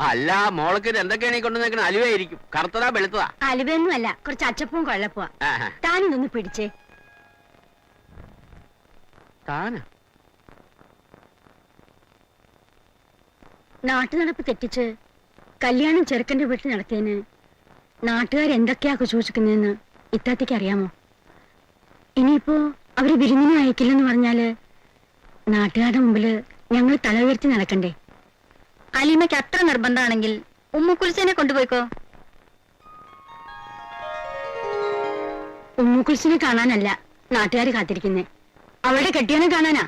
അല്ല മോളക്ക് എന്തൊക്കെയാണ് ഈ കൊണ്ടുവന്നേക്കണ അലുവയായിരിക്കും കറുത്തതാ വെളുത്തതാ? അലുവയൊന്നും അല്ല കുറച്ച് അച്ചപ്പവും കൊള്ളപ്പുവാ. ആഹാ. താനിതൊന്ന് പിടിച്ചേ. താനാ? നാട്ടു നടപ്പ് തെറ്റിച്ച് കല്യാണം ചെറുക്കന്റെ വീട്ടിൽ നടത്തിയതിന് നാട്ടുകാർ എന്തൊക്കെയാ കുശോഷിക്കുന്നതെന്ന് ഇത്താത്തേക്ക് അറിയാമോ? ഇനിയിപ്പോ അവർ വിരുന്നിനെ അയക്കില്ലെന്ന് പറഞ്ഞാൽ നാട്ടുകാരുടെ മുമ്പിൽ ഞങ്ങൾ തല ഉയർത്തി നടക്കണ്ടേ? അലീമയ്ക്ക് അത്ര നിർബന്ധമാണെങ്കിൽ ഉമ്മുക്കുൽസിനെ കൊണ്ടുപോയിക്കോ? ഉമ്മുക്കുൽസിനെ കാണാനല്ല നാട്ടുകാർ കാത്തിരിക്കുന്നേ. അവളുടെ കെട്ടിയനെ കാണാനാ?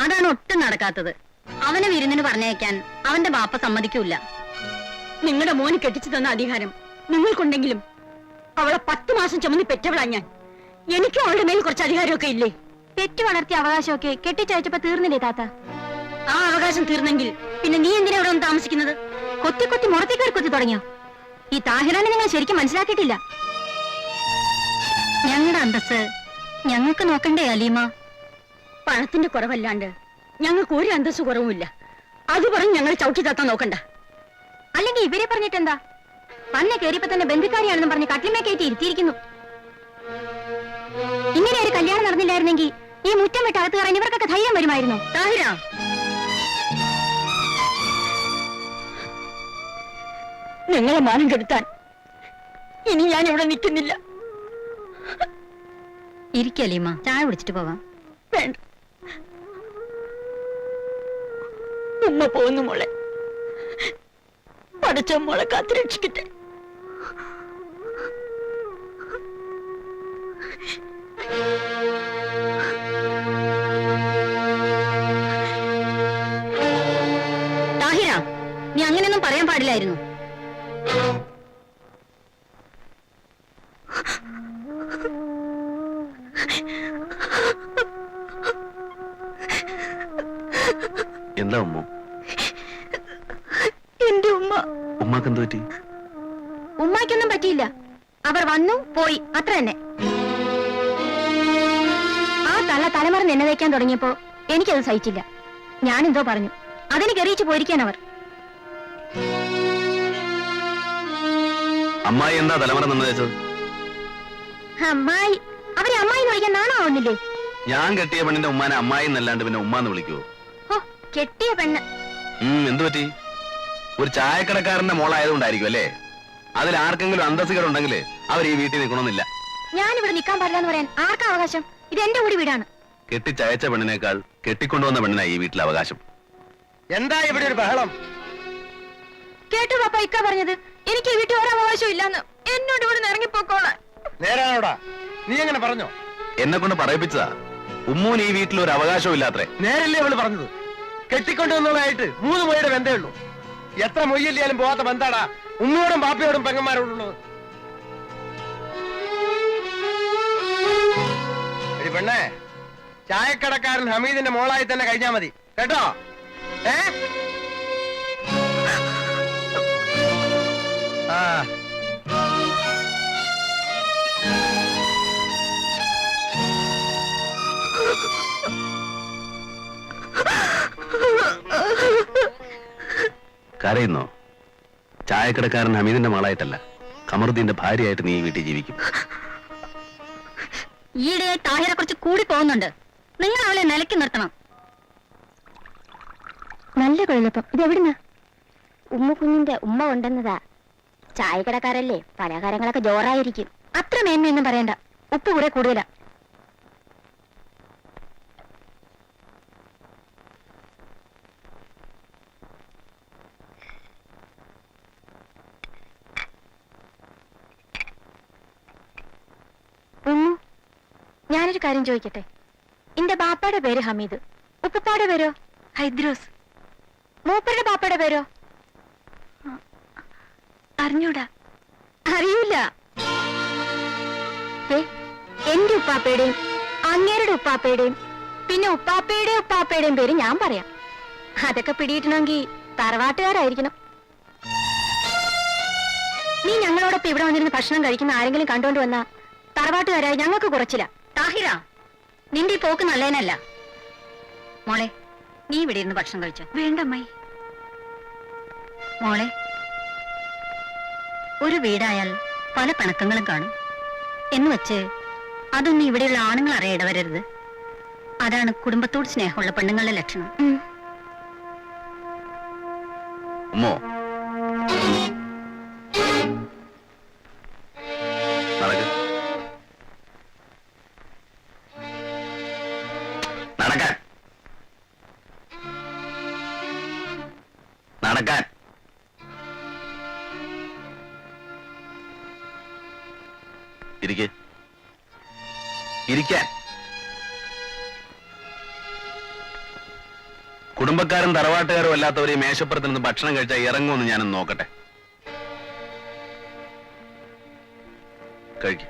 അതാണ് ഒട്ടും നടക്കാത്തത്. അവനെ വിരുന്നിന് പറഞ്ഞയക്കാൻ അവന്റെ ബാപ്പ സമ്മതിക്കൂല നിങ്ങളുടെ മോന് കെട്ടിച്ചു തന്ന അധികാരം നിങ്ങൾക്കുണ്ടെങ്കിലും അവളെ പത്ത് മാസം ചുമന്ന് പെറ്റവളാ ഞാൻ. എനിക്കും അവളുടെ മേൽ കുറച്ച് അധികാരമൊക്കെ ഇല്ലേ? പെറ്റു വളർത്തിയ അവകാശമൊക്കെ കെട്ടിച്ചയച്ചപ്പോ തീർന്നില്ലേ താത്ത? ആ അവകാശം തീർന്നെങ്കിൽ പിന്നെ നീ എന്തിനാ ഇവിടെ ഒന്ന് താമസിക്കുന്നത്? കൊത്തി കൊത്തി മുറത്തേക്കാർ കൊത്തി തുടങ്ങിയോ? ഈ താഹിറാനെ നിങ്ങൾ ശരിക്കും മനസ്സിലാക്കിയിട്ടില്ല. ഞങ്ങളുടെ അന്തസ് ഞങ്ങൾക്ക് നോക്കണ്ടേ അലീമ? പണത്തിന്റെ കുറവല്ലാണ്ട് ഞങ്ങൾക്ക് ഒരു അന്തസ് കുറവുമില്ല. അത് പറഞ്ഞ് ഞങ്ങൾ ചവിട്ടി താത്താൻ നോക്കണ്ട. അല്ലെങ്കിൽ ഇവരെ പറഞ്ഞിട്ടെന്താ? പന്നെ കയറിയപ്പോ തന്നെ ബന്ധുക്കാരിയാണെന്ന് പറഞ്ഞ് കട്ടിമേ കയറ്റി ഇരുത്തിയിരിക്കുന്നു. ഇങ്ങനെ ഒരു കല്യാണം നടന്നില്ലായിരുന്നെങ്കിൽ ഈ മുറ്റം വിട്ട് അകത്ത് കയറാൻ ഇവർക്കൊക്കെ ധൈര്യം വരുമായിരുന്നു. താഹിര നിങ്ങളെ മാനം കെടുത്താൻ ഇനി ഞാൻ ഇവിടെ നിൽക്കുന്നില്ല ഇരിക്കലീമ ചായ കുടിച്ചിട്ട് പോവാം. വേണ്ട. ഉമ്മ പോകുന്നു മോളെ. പഠിച്ച മോളെ കാത്തുരക്ഷിക്കട്ടെ. താഹിര നീ അങ്ങനെയൊന്നും പറയാൻ പാടില്ലായിരുന്നു. തുടങ്ങിയപ്പോ എനിക്കത് സഹിച്ചില്ല. ഞാനെന്തോ പറഞ്ഞു. അതിന് കെറിയിച്ചു പോയിരിക്കാൻ അവർ. അമ്മായി എന്താ തലമുറ നിന്ന് വെച്ചത് അമ്മായി. അവരെ അമ്മായി എന്ന് വിളിക്കാൻ നാണാവുന്നില്ലേ ഞാൻ കെട്ടിയ പെണ്ണിന്റെ ഉമ്മാനെ അമ്മായി എന്നല്ലാണ്ട് പിന്നെ ഉമ്മാന്ന് വിളിക്കുവോ? ഓ കെട്ടിയ പെണ്ണ്. എന്തു പറ്റി? ഒരു ചായക്കടക്കാരന്റെ മോളായതുകൊണ്ടായിരിക്കും അല്ലേ? അതിൽ ആർക്കെങ്കിലും അന്തസ്സുകളുണ്ടെങ്കിൽ അവർ ഈ വീട്ടിൽ നിൽക്കണമെന്നില്ല. ഞാനിവിടെ നിൽക്കാൻ പാടില്ല എന്ന് പറയാൻ ആർക്കാ അവകാശം? ഇത് എന്റെ കൂടി വീടാണ്. കെട്ടിച്ചയച്ച പെണ്ണിനേക്കാൾ കെട്ടിക്കൊണ്ടുവന്ന പെണ്ണിനായി ഈ വീട്ടിലെ അവകാശം. എന്താ ഇവിടെ ഒരു ബഹളം? കേട്ടു പാപ്പ ഇക്ക പറഞ്ഞത്. എനിക്ക് ഈ വീട്ടിൽ ഒരു അവകാശം ഇല്ലാന്ന്. എന്നോട് ഇവിടെ ഇറങ്ങിപ്പോക്കോളാൻ. നേരാണോടാ? നീ എങ്ങനെ പറഞ്ഞോ? എന്നെ കൊണ്ട് പറയിപ്പിച്ചതാ. ഉമ്മൂന് ഈ വീട്ടിൽ ഒരു അവകാശവും ഇല്ലാത്രേ. നേരല്ലേ അവൾ പറഞ്ഞത്. കെട്ടിക്കൊണ്ടുവന്നതായിട്ട് മൂന്ന് മൊഴിയുടെ ബന്ധേ ഉള്ളൂ എത്ര മൊയ്യല്ലാലും പോവാത്ത ബന്ധാടാ ഉമ്മയോടും ബാപ്പയോടും പെങ്ങന്മാരോടുള്ളത്. എടി പെണ്ണേ ചായക്കടക്കാരൻ ഹമീദിന്റെ മോളായി തന്നെ കഴിഞ്ഞാ മതി. കേട്ടോ? ഏ? ആ. കരയുന്നോ? ചായക്കടക്കാരൻ ഹമീദിന്റെ മകളായിട്ടല്ല കമറുദ്ദീന്റെ ഭാര്യയായിട്ട് നീ ഈ വീട്ടിൽ ജീവിക്കും. ഈയിടെ താഹിറെ കുറച്ച് കൂടി പോകുന്നുണ്ട്. നിങ്ങൾ അവളെ നിലയ്ക്ക് നിർത്തണം. നല്ല കുഴലപ്പം. ഇത് എവിടുന്ന? ഉമ്മ കുഞ്ഞിന്റെ ഉമ്മ കൊണ്ടുവന്നതാ ചായക്കടക്കാരല്ലേ പലഹാരങ്ങളൊക്കെ ജോറായിരിക്കും. അത്ര മേന്മയൊന്നും പറയണ്ട. ഉപ്പ് കൂടെ കൂടുതലാ. ഞാനൊരു കാര്യം ചോദിക്കട്ടെ? ബാപ്പയുടെ പേര് ഹമീദ്. ഉപ്പുപ്പാടെ പേരോ? ഹൈദ്രോസ്. മൂപ്പരുടെ ബാപ്പയുടെ പേരോ? അറിഞ്ഞൂടാ. അറിയില്ല എന്റെ ഉപ്പാപ്പയുടെയും അങ്ങേരുടെ ഉപ്പാപ്പയുടെയും പിന്നെ ഉപ്പാപ്പയുടെ ഉപ്പാപ്പയുടെയും പേര് ഞാൻ പറയാം. അതൊക്കെ പിടിയിട്ടണമെങ്കിൽ തറവാട്ടുകാരായിരിക്കണം. നീ ഞങ്ങളോടൊപ്പം ഇവിടെ വന്നിരുന്ന് ഭക്ഷണം കഴിക്കുന്ന ആരെങ്കിലും കണ്ടുകൊണ്ട് വന്ന തറവാട്ടുകാരായി ഞങ്ങൾക്ക് കുറച്ചില്ല. താഹിര നിന്റെ ഈ പോക്ക് നല്ലതിനല്ല. മോളെ നീ ഇവിടെ ഇരുന്ന് ഭക്ഷണം കഴിച്ചു. വേണ്ട അമ്മായി. മോളെ ഒരു വീടായാൽ പല പിണക്കങ്ങളും കാണും. എന്ന് വെച്ച് അതൊന്നും ഇവിടെയുള്ള ആണുങ്ങൾ അറിയേണ്ടവരരുത് അതാണ് കുടുംബത്തോട് സ്നേഹമുള്ള പെണ്ണുങ്ങളുടെ ലക്ഷണം. ഇരിക്കെ. ഇരിക്കാൻ. കുടുംബക്കാരും തറവാട്ടുകാരും അല്ലാത്തവരെ മേശപ്പുറത്ത് നിന്ന് ഭക്ഷണം കഴിച്ചാൽ ഇറങ്ങുമെന്ന് ഞാനൊന്ന് നോക്കട്ടെ. കഴിക്കും.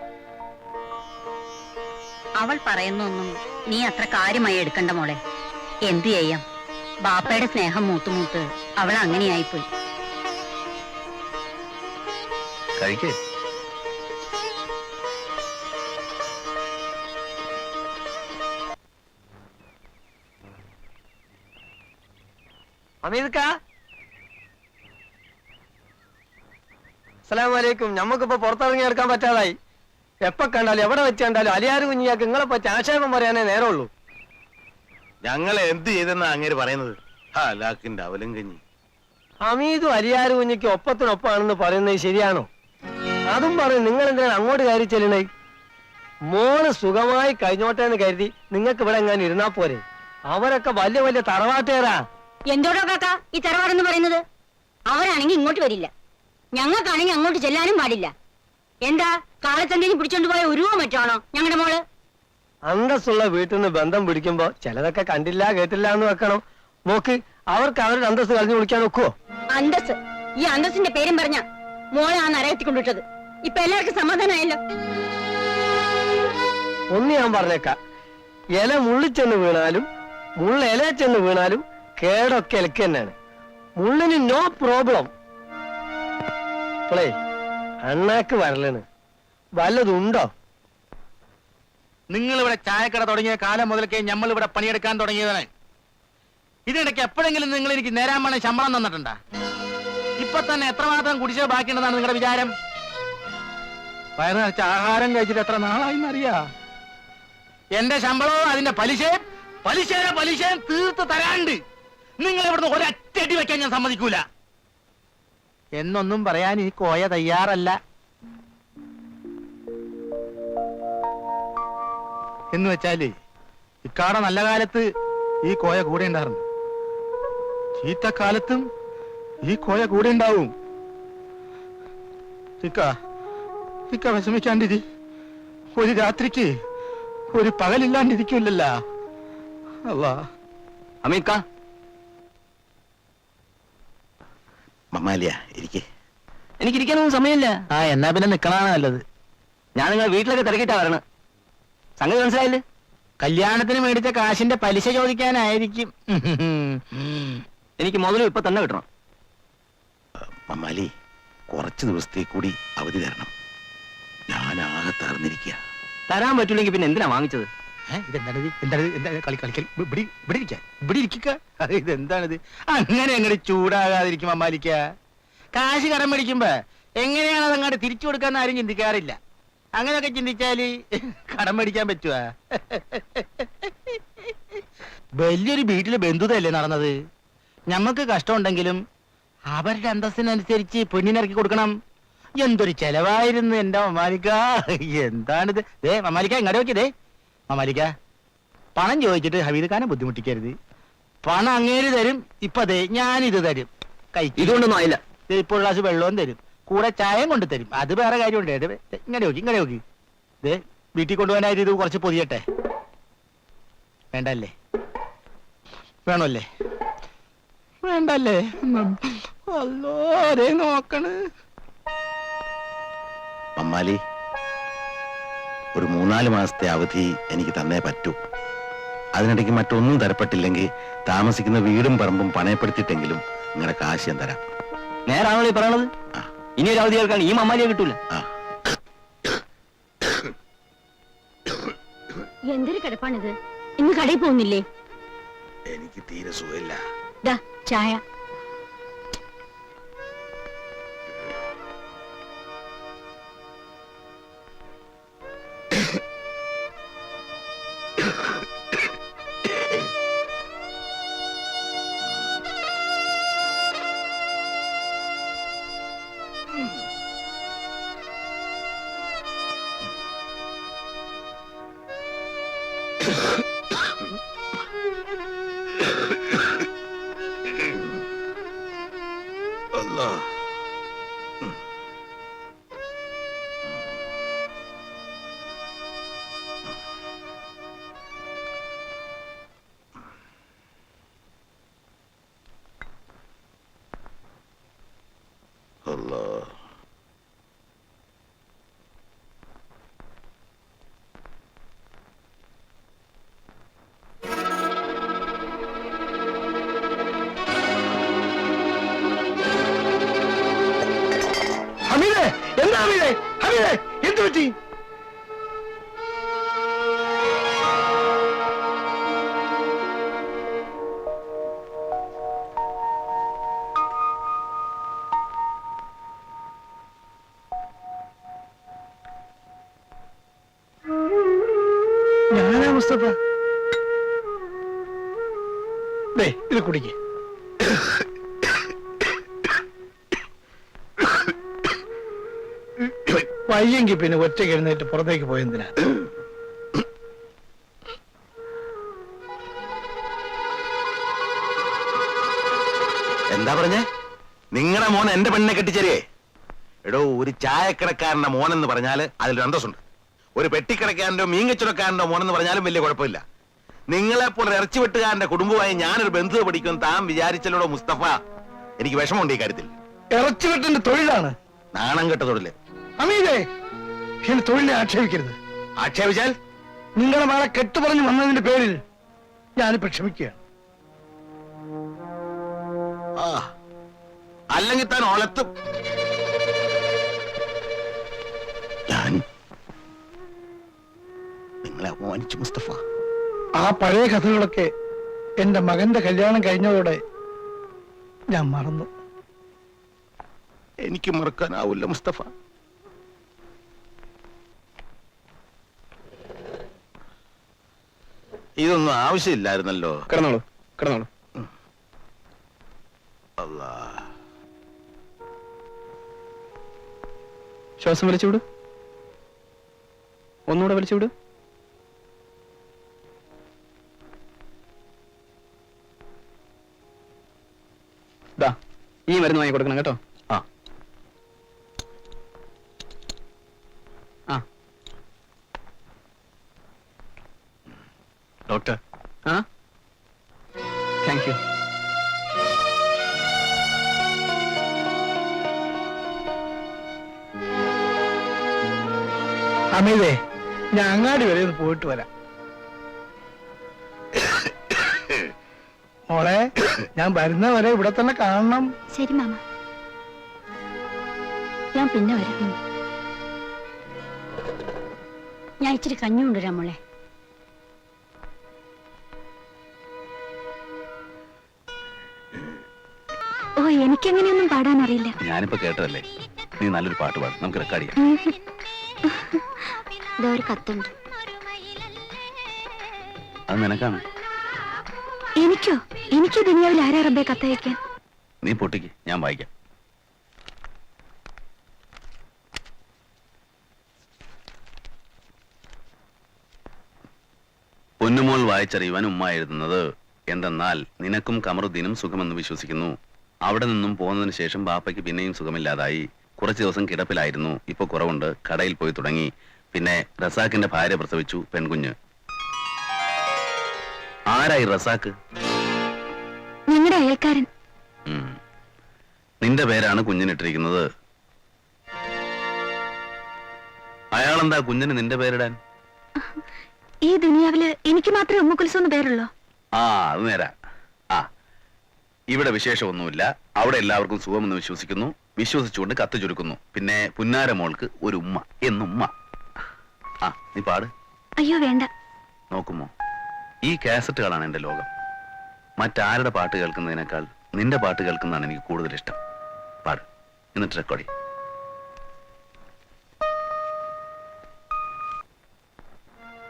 അവൾ പറയുന്നൊന്നും നീ അത്ര കാര്യമായി എടുക്കണ്ട മോളെ. എന്തു ചെയ്യാം? ബാപ്പയുടെ സ്നേഹം മൂത്ത് മൂത്ത് അവൾ അങ്ങനെയായിപ്പോയി. കഴിക്കേ. അമീദ്ക്ക അസ്സലാമു അലൈക്കും ഞമ്മക്കിപ്പോ പുറത്തിറങ്ങി എടുക്കാൻ പറ്റാതായി. എപ്പ കണ്ടാലും എവിടെ വെച്ച് കണ്ടാലും അലിയാർ കുഞ്ഞിയാക്ക്. നിങ്ങളെ പറ്റി ആക്ഷേപം പറയാനേ നേരമുള്ളൂ. ഞങ്ങൾ എന്ത് ചെയ്തെന്നാ അങ്ങേര് പറയുന്നത്? ഹാ ലാക്കിന്റെ അവലും കഞ്ഞി അമീദും അലിയാർ കുഞ്ഞിക്ക് ഒപ്പത്തിനൊപ്പാണെന്ന് പറയുന്നത് ശരിയാണോ? അതും പറയും നിങ്ങൾ എന്തിനാണ് അങ്ങോട്ട് കയറി ചെല്ലണേ? മോൾ സുഖമായി കഴിഞ്ഞോട്ടെ എന്ന് കരുതി നിങ്ങൾക്ക് ഇവിടെ എങ്ങാനും ഇരുന്നാ പോരെ? അവരൊക്കെ വലിയ വലിയ തറവാട്ടുകാരാ. എന്തോടോ കാക്ക ഈ തറവാടെന്ന് പറയുന്നത്? അവരാണെങ്കിൽ ഇങ്ങോട്ട് വരില്ല. ഞങ്ങൾക്കാണെങ്കിൽ അങ്ങോട്ട് ചെല്ലാനും പാടില്ല. എന്താ കാളച്ചന്തേനി പിടിച്ചോണ്ട് പോയ ഒരു മറ്റാണോ ഞങ്ങളുടെ മോൾ? അന്തസ്സുള്ള വീട്ടിൽ നിന്ന് ബന്ധം പിടിക്കുമ്പോ ചിലതൊക്കെ കണ്ടില്ല കേട്ടില്ല എന്ന് വെക്കണം. നോക്ക് അവർക്ക് അവരുടെ അന്തസ് കളഞ്ഞു വിളിക്കാൻ ഒക്കുവോ? അന്തസ് ഈ അന്തസ്സിന്റെ പേരും പറഞ്ഞ മോളെ ആ നരകത്തി കൊണ്ടിട്ടത് ഇപ്പൊ എല്ലാവർക്കും സമാധാനമായല്ലോ ഒന്ന് ഞാൻ പറഞ്ഞേക്കാം. ഇല മുള്ളിച്ചെന്ന് വീണാലും മുള്ള ഇല ചെന്ന് വീണാലും കേടൊക്കെ ഇലക്ക് തന്നെയാണ്. മുള്ളിന് നോ പ്രോബ്ലം ഇപ്പളേ അണ്ണാക്ക് വരലാണ്. വല്ലതുണ്ടോ? നിങ്ങൾ ഇവിടെ ചായക്കട തുടങ്ങിയ കാലം മുതൽക്കേ നമ്മൾ ഇവിടെ പണിയെടുക്കാൻ തുടങ്ങിയതാണ്. ഇതിനിടയ്ക്ക് എപ്പോഴെങ്കിലും നിങ്ങൾ എനിക്ക് നേരാൻ വേണേ ശമ്പളം തന്നിട്ടുണ്ടാ? ഇപ്പൊ തന്നെ എത്രമാത്രം കുടിച്ചത് ബാക്കിയുണ്ടെന്നാണ് നിങ്ങളുടെ വിചാരം? വയറ് ആഹാരം കഴിച്ചിട്ട് എത്ര നാളായി അറിയാ എന്റെ ശമ്പളവും അതിന്റെ പലിശയും പലിശയുടെ പലിശയും തീർത്ത് തരാണ്ട്. നിങ്ങൾ ഇവിടുന്ന് ഒരറ്റടി വെക്കാൻ ഞാൻ സമ്മതിക്കൂല. എന്നൊന്നും പറയാൻ ഈ കോയ തയ്യാറല്ല. എന്ന് വെച്ചാൽ ഇക്കാട നല്ല കാലത്ത് ഈ കോയ കൂടെ ഉണ്ടായിരുന്നു. ചീത്തക്കാലത്തും ഈ കോയ കൂടെ ഉണ്ടാവും. ഇക്ക ഇക്ക വിഷമിക്കാണ്ടിരി. ഒരു രാത്രിക്ക് ഒരു പകലില്ലാണ്ടിരിക്കില്ലല്ലോ അല്ലാ അമീക്ക മമ്മാലിയ ഇരിക്കേ. എനിക്ക് ഇരിക്കാനൊന്നും സമയമില്ല. ആ എന്നാ പിന്നെ നിക്കണാണ് നല്ലത്. ഞാൻ നിങ്ങളെ വീട്ടിലൊക്കെ തിരക്കിട്ടാ വരണം. സംഗതി മനസ്സിലായില്ലേ? കല്യാണത്തിന് മേടിച്ച കാശിന്റെ പലിശ ചോദിക്കാനായിരിക്കും. എനിക്ക് മുതലും ഇപ്പൊ തന്നെ കിട്ടണം. മമ്മാലി കുറച്ച് ദിവസത്തേക്ക് കൂടി അവധി തരണം. ഞാൻ ആകെ തറന്നിരിക്കുക തരാൻ പറ്റൂലെങ്കിൽ പിന്നെ എന്തിനാ വാങ്ങിച്ചത്? ഇതെന്താണിത്? എന്താണിത് എന്താ കളി കളിക്കൽ ഇവിടെ ഇവിടെ ഇരിക്കാൻ ഇവിടെ ഇരിക്കുക ഇതെന്താണിത്? അങ്ങനെ അങ്ങോട്ട് ചൂടാകാതിരിക്കും അമ്മാലിക്ക. കാശ് കടം മേടിക്കുമ്പോ എങ്ങനെയാണ് അത് അങ്ങോട്ട് തിരിച്ചു കൊടുക്കാന്ന് ആരും ചിന്തിക്കാറില്ല. അങ്ങനെയൊക്കെ ചിന്തിച്ചാൽ കടം മേടിക്കാൻ പറ്റുവാ? വലിയൊരു വീട്ടിൽ ബന്ധുതല്ലേ നടന്നത്? ഞമ്മക്ക് കഷ്ടമുണ്ടെങ്കിലും അവരുടെ അന്തസ്സിനനുസരിച്ച് പെണ്ണിനിറക്കി കൊടുക്കണം. എന്തൊരു ചെലവായിരുന്നു എന്റെ മമാലിക്ക എന്താണിത്? ദേ മമാലിക്ക ഇങ്ങോട്ട് നോക്കിയതേ മമാലിക്ക പണം ചോദിച്ചിട്ട് ഹമീദ് ഖാനെ ബുദ്ധിമുട്ടിക്കരുത്. പണം അങ്ങേര് തരും ഇപ്പൊ അതെ ഞാനിത് തരും. കൈ ഇതുകൊണ്ടൊന്നും ആയില്ല. ഒരു ഗ്ലാസ് വെള്ളവും തരും. കൂടെ ചായയും കൊണ്ട് തരും. അത് വേറെ കാര്യമുണ്ട്. ദേ, ദേ, ഇങ്ങനെ നോക്കി ഇങ്ങനെ നോക്കി. ദേ വീട്ടിൽ കൊണ്ടുപോകാനായിട്ട് ഇത് കുറച്ച് പൊതിയട്ടെ? വേണ്ടല്ലേ? വേണമല്ലേ? വേണ്ടല്ലേ? അല്ലോ അതേ നോക്കണ്? മമ്മാലി ഒരു മൂന്നാൽ മാസത്തെ അവധി എനിക്ക് തന്നേ പറ്റൂ. അതിനിടയ്ക്ക് മറ്റൊന്നും തരപ്പെട്ടില്ലെങ്കിൽ താമസിക്കുന്ന വീടും പറമ്പും പണയപ്പെടുത്തിയിട്ടെങ്കിലും നിങ്ങളുടെ കാശ് ഞാൻ തരാം. നേരാണല്ലോ ഈ പറയണത്. ഇനി ഒരു അവധി കേൾക്കാൻ ഈ മമ്മാലിയെ കിട്ടൂല. എന്തൊരു കിടപ്പാണിത്? ഇന്ന് കടയിൽ പോകുന്നില്ലേ? എനിക്ക് തീരെ സുഖമില്ല. ദാ ചായ. പറ്റി ഞാനാ മുസ്തഫ? ദേ ഇത് കുടിക്കേ. പിന്നെ ഒറ്റയ്ക്ക് എഴുന്നേറ്റ് പുറത്തേക്ക് പോയെന്തിനാ? എന്താ പറഞ്ഞേ? നിങ്ങളുടെ മോൻ എന്റെ പെണ്ണിനെ കെട്ടിച്ചേരേ. എടോ ഒരു ചായക്കടക്കാരന്റെ മോനെന്ന് പറഞ്ഞാൽ അതിൽ അന്തസ്സുണ്ട്. ഒരു പെട്ടിക്കടക്കാരന്റെ മീങ്കച്ചുടക്കാരന്റെ മോനെന്ന് പറഞ്ഞാലും വലിയ കുഴപ്പമില്ല. നിങ്ങളെപ്പോലെ ഇറച്ചി വെട്ടുകാരന്റെ കുടുംബമായി ഞാനൊരു ബന്ധുത പഠിക്കും താൻ വിചാരിച്ചല്ലോടോ മുസ്തഫ? എനിക്ക് വിഷമമുണ്ട് ഈ കാര്യത്തിൽ. ഇറച്ചി ഇറച്ചിവെട്ടിന്റെ തൊഴിലാണ്. നാണം കെട്ട തൊഴിൽ. അമീതേ എന്റെ തൊഴിലിനെ ആക്ഷേപിക്കരുത്. ആക്ഷേപിച്ചാൽ? നിങ്ങളെ മകളെ കെട്ടു പറഞ്ഞു വന്നതിന്റെ പേരിൽ ഞാൻ ക്ഷമിക്കുകയാണ്. ആ അല്ലെങ്കിൽ താൻ ഓളത്തും. ഞാൻ നിങ്ങളെ അപമാനിച്ചു മുസ്തഫ. ആ പഴയ കഥകളൊക്കെ എന്റെ മകന്റെ കല്യാണം കഴിഞ്ഞതോടെ ഞാൻ മറന്നു. എനിക്ക് മറക്കാനാവില്ല മുസ്തഫ. ഇതൊന്നും ആവശ്യമില്ലായിരുന്നല്ലോ. കിടന്നോളൂ കിടന്നോളൂ. അല്ലാ. ശ്വാസം വലിച്ചുവിട്. ഒന്നുകൂടെ വലിച്ചുവിട്. ഈ മരുന്ന് വാങ്ങി കൊടുക്കണം കേട്ടോ ആ. ആ ഡോക്ടർ ആ? താങ്ക് യു അമീതേ ഞാൻ അങ്ങാടി വരെ ഒന്ന് പോയിട്ട് വരാം. മോളെ ഞാൻ വരുന്ന വരെ ഇവിടെ തന്നെ കാണണം. ശരി മാമ. ഞാൻ പിന്നെ വരാം. ഞാൻ ഇച്ചിരി കഞ്ഞി കൊണ്ടുവരാം മോളെ. എനിക്കങ്ങനെയൊന്നും പാടാൻ അറിയില്ല ഞാനിപ്പോ കേട്ടതല്ലേ? നീ നല്ലൊരു പാട്ട് പാടും. നമുക്ക് റെക്കോർഡ് ചെയ്യാം. ഇതാ ഒരു കത്തുണ്ട്. അത് നിനക്കാണ്. എനിക്കോ? എനിക്ക് ദുനിയാവിൽ ആരാ റബ്ബെ കത്തയക്കാൻ നീ പൊട്ടിക്ക്. ഞാൻ വായിക്കാം. പൊന്നുമോൾ വായിച്ചറിയുവാൻ ഉമ്മ എഴുതുന്നത് എന്തെന്നാൽ നിനക്കും കമറുദ്ദീനും സുഖമെന്ന് വിശ്വസിക്കുന്നു. അവിടെ നിന്നും പോകുന്നതിന് ശേഷം ബാപ്പയ്ക്ക് പിന്നെയും സുഖമില്ലാതായി. കുറച്ച് ദിവസം കിടപ്പിലായിരുന്നു. ഇപ്പൊ കുറവുണ്ട്. കടയിൽ പോയി തുടങ്ങി. പിന്നെ റസാഖിന്റെ ഭാര്യ പ്രസവിച്ചു പെൺകുഞ്ഞ്. ആരായി ഞങ്ങളുടെ അയൽക്കാരൻ. നിന്റെ പേരാണ് കുഞ്ഞിനിട്ടിരിക്കുന്നത് അയാളെന്താ കുഞ്ഞിന് നിന്റെ പേരിടാൻ? ഈ ദുനിയാവിൽ എനിക്ക് മാത്രമേ ഉമ്മക്കുൽസം എന്ന് പേരുള്ളൂ? ആ അത് നേരാ. ഇവിടെ വിശേഷമൊന്നുമില്ല. അവിടെ എല്ലാവർക്കും സുഖമെന്ന് വിശ്വസിക്കുന്നു. വിശ്വസിച്ചുകൊണ്ട് കത്ത് ചുരുക്കുന്നു. പിന്നെ പുന്നാര മോൾക്ക് ഒരു ഉമ്മ. എന്നുമ്മ. ആ നീ പാട്. അയ്യോ വേണ്ട. നോക്കുമോ? ഈ കാസറ്റുകളാണ് എന്റെ ലോകം. മറ്റാരുടെ പാട്ട് കേൾക്കുന്നതിനേക്കാൾ നിന്റെ പാട്ട് കേൾക്കുന്നതാണ് എനിക്ക് കൂടുതൽ ഇഷ്ടം. പാട്. എന്നിട്ട് റെക്കോർഡ് അടക്കം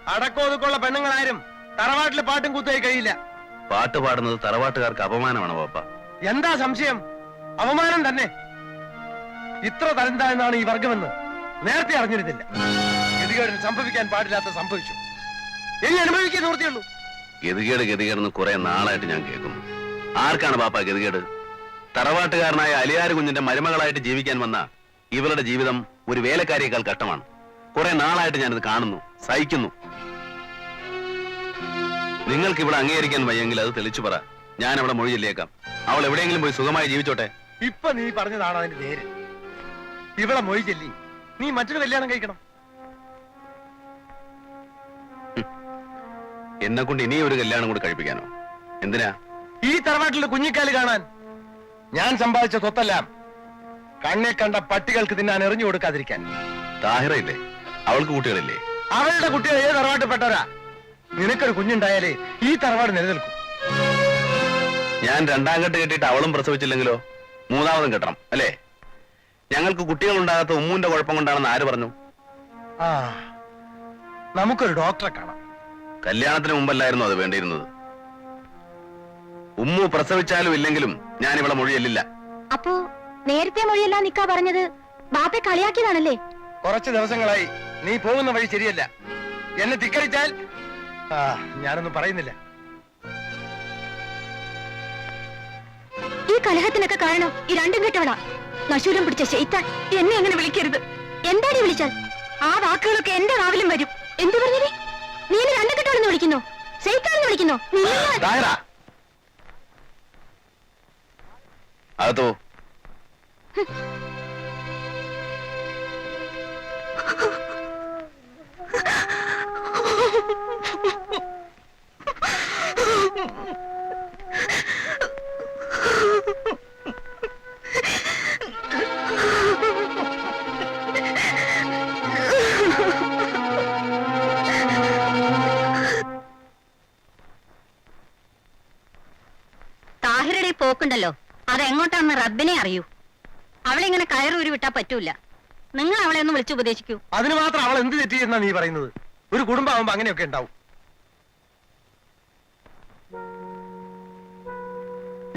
അടക്കോതുക്കുള്ള പെണ്ണുങ്ങളാരും തറവാട്ടിലെ പാട്ടും കൂത്തായി കഴിയില്ല. പാട്ട് പാടുന്നത് തറവാട്ടുകാർക്ക് അപമാനമാണ് പാപ്പ എന്താ സംശയം? അപമാനം തന്നെ. ഇത്ര തരന്താണെന്നാണ് ഈ വർഗമെന്ന് നേരത്തെ അറിഞ്ഞിരുന്നില്ല. ഗതികേടിന് സംഭവിക്കാൻ പാടില്ലാത്ത സംഭവിച്ചു. ഇനി അനുഭവിക്കാൻ നിവൃത്തിയുള്ളൂ. ഗതികേട് ഗതികേടെന്ന് കുറെ നാളായിട്ട് ഞാൻ കേൾക്കുന്നു ആർക്കാണ് പാപ്പ ഗതികേട്? തറവാട്ടുകാരനായ അലിയാർ കുഞ്ഞിന്റെ മരുമകളായിട്ട് ജീവിക്കാൻ വന്ന ഇവരുടെ ജീവിതം ഒരു വേലക്കാരിയേക്കാൾ കഷ്ടമാണ്. കുറെ നാളായിട്ട് ഞാനിത് കാണുന്നു സഹിക്കുന്നു. നിങ്ങൾക്ക് ഇവിടെ അംഗീകരിക്കാൻ വയ്യെങ്കിൽ അത് തെളിച്ചു പറ. ഞാൻ അവിടെ മൊഴി ചൊല്ലിയേക്കാം. അവൾ എവിടെയെങ്കിലും പോയി സുഖമായി ജീവിച്ചോട്ടെ? ഇപ്പൊ നീ പറഞ്ഞതാണ് അതിന്റെ നേര് ഇവിടെ മൊഴി ചൊല്ലി. നീ മറ്റൊരു കല്യാണം കഴിക്കണം. എന്നെ കൊണ്ട് ഇനിയും ഒരു കല്യാണം കൂടി കഴിപ്പിക്കാനോ? എന്തിനാ? ഈ തറവാട്ടിലെ കുഞ്ഞിക്കാൽ കാണാൻ ഞാൻ സമ്പാദിച്ച സ്വത്തെല്ലാം കണ്ണെ കണ്ട പട്ടികൾക്ക് തിന്നാൻ എറിഞ്ഞു കൊടുക്കാതിരിക്കാൻ. താഹിറയില്ലേ? അവൾക്ക് കുട്ടികളില്ലേ? അവളുടെ കുട്ടികൾ ഏത് തറവാട്ടിൽപ്പെട്ടവരാ? നിനക്കൊരു കുഞ്ഞുണ്ടായാലേ ഈ തറവാട് നിലനിൽക്കും. ഞാൻ രണ്ടാം കെട്ട് കെട്ടിയിട്ട് അവളും പ്രസവിച്ചില്ലെങ്കിലോ മൂന്നാമതും കെട്ടണം അല്ലേ? ഞങ്ങൾക്ക് കുട്ടികൾ ഉണ്ടാകാത്ത ഉമ്മുന്റെ കുഴപ്പം കൊണ്ടാണെന്ന് ആര് പറഞ്ഞു? ആ നമുക്കൊരു ഡോക്ടറെ കാണാം. കല്യാണത്തിന് മുമ്പല്ലായിരുന്നു അത് വേണ്ടിയിരുന്നത്. ഉമ്മു പ്രസവിച്ചാലും ഇല്ലെങ്കിലും ഞാൻ ഇവിടെ മൊഴിയല്ലില്ല. അപ്പോ നേരത്തെ മൊഴിയല്ല നിക്കാ പറഞ്ഞത് ബാപ്പെ കളിയാക്കിയതാണല്ലേ? കുറച്ച് ദിവസങ്ങളായി നീ പോകുന്ന വഴി ശരിയല്ല. എന്നെ ധിക്കരിച്ചാൽ ആ ഞാനൊന്നും പറയുന്നില്ല. ഈ കലഹത്തിനൊക്കെ കാരണം ഈ രണ്ടും കെട്ടവളാ. നശൂലം പിടിച്ച ശൈത്താൻ എന്നെ അങ്ങനെ വിളിക്കരുത്. എന്താടി വിളിച്ചാൽ? ആ വാക്കുകളൊക്കെ എന്റെ നാവിലും വരും. എന്തു പറഞ്ഞേ നീ എന്നെ രണ്ടും കെട്ടവളെന്ന് വിളിക്കുന്നു? ശൈത്താൻ വിളിക്കുന്നു? അതോ താഹിരുടെ പോക്കുണ്ടല്ലോ. അതെങ്ങോട്ടാണെന്ന് റബ്ബിനെ അറിയൂ. അവളെ ഇങ്ങനെ കയറൂരി വിട്ടാ പറ്റൂല. നിങ്ങൾ അവളെ ഒന്ന് വിളിച്ചു ഉപദേശിക്കൂ അതിന് മാത്രം അവൾ എന്ത് തെറ്റി എന്നാ നീ പറയുന്നത്? ഒരു കുടുംബമാകുമ്പോ അങ്ങനെയൊക്കെ ഉണ്ടാവും.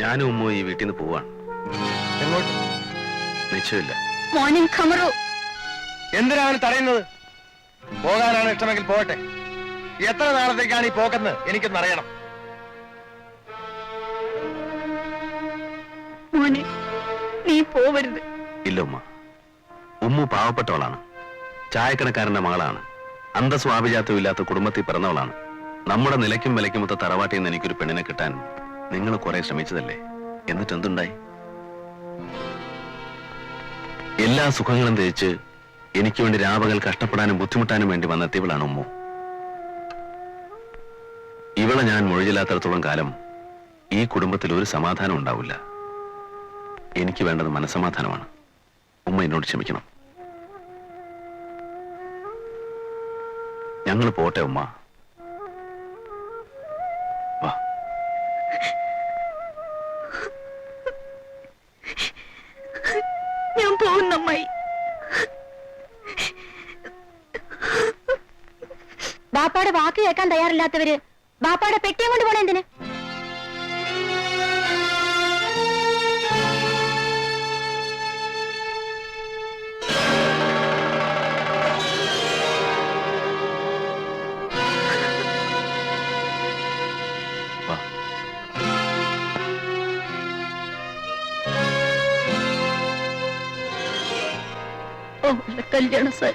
ഞാനും ഉമ്മോ ഈ വീട്ടിൽ നിന്ന് പോവാണ്. എങ്ങോട്ട്? നിശ്ചയമില്ല. മോർണിംഗ് ഖമറു. തടയുന്നത്? പോകാനാണ് ഇഷ്ടമെങ്കിൽ പോകട്ടെ. എത്ര നാളത്തേക്കാണ് ഈ പോക്കെന്ന് എനിക്കൊന്ന് അറിയണം. മോനെ നീ പോവരുത്. ഇല്ല ഉമ്മ. ഉമ്മു പാവപ്പെട്ടവളാണ്. ചായക്കടക്കാരന്റെ മകളാണ്. അന്തസ്വാഭിജാത്വം ഇല്ലാത്ത കുടുംബത്തിൽ പിറന്നവളാണ്. നമ്മുടെ നിലയ്ക്കും വിലയ്ക്കുമൊത്ത തറവാട്ടിൽ നിന്ന് എനിക്കൊരു പെണ്ണിനെ കിട്ടാൻ നിങ്ങൾ കുറെ ശ്രമിച്ചതല്ലേ? എന്നിട്ട് എന്തുണ്ടായി? എല്ലാ സുഖങ്ങളും തേച്ച് എനിക്ക് വേണ്ടി രാപകൽ കഷ്ടപ്പെടാനും ബുദ്ധിമുട്ടാനും വേണ്ടി വന്നെത്തിയവളാണ് ഉമ്മു. ഇവളെ ഞാൻ മൊഴിയില്ലാത്തടത്തോളം കാലം ഈ കുടുംബത്തിൽ ഒരു സമാധാനം ഉണ്ടാവില്ല. എനിക്ക് വേണ്ടത് മനസമാധാനമാണ് ഉമ്മ എന്നോട് ക്ഷമിക്കണം. ഞങ്ങൾ പോട്ടെ ഉമ്മ. തയ്യാറില്ലാത്തവര് ബാപ്പാടെ പെട്ടിയും കൊണ്ട് പോണ എന്തിന്? ഓ കല്യാണ സാർ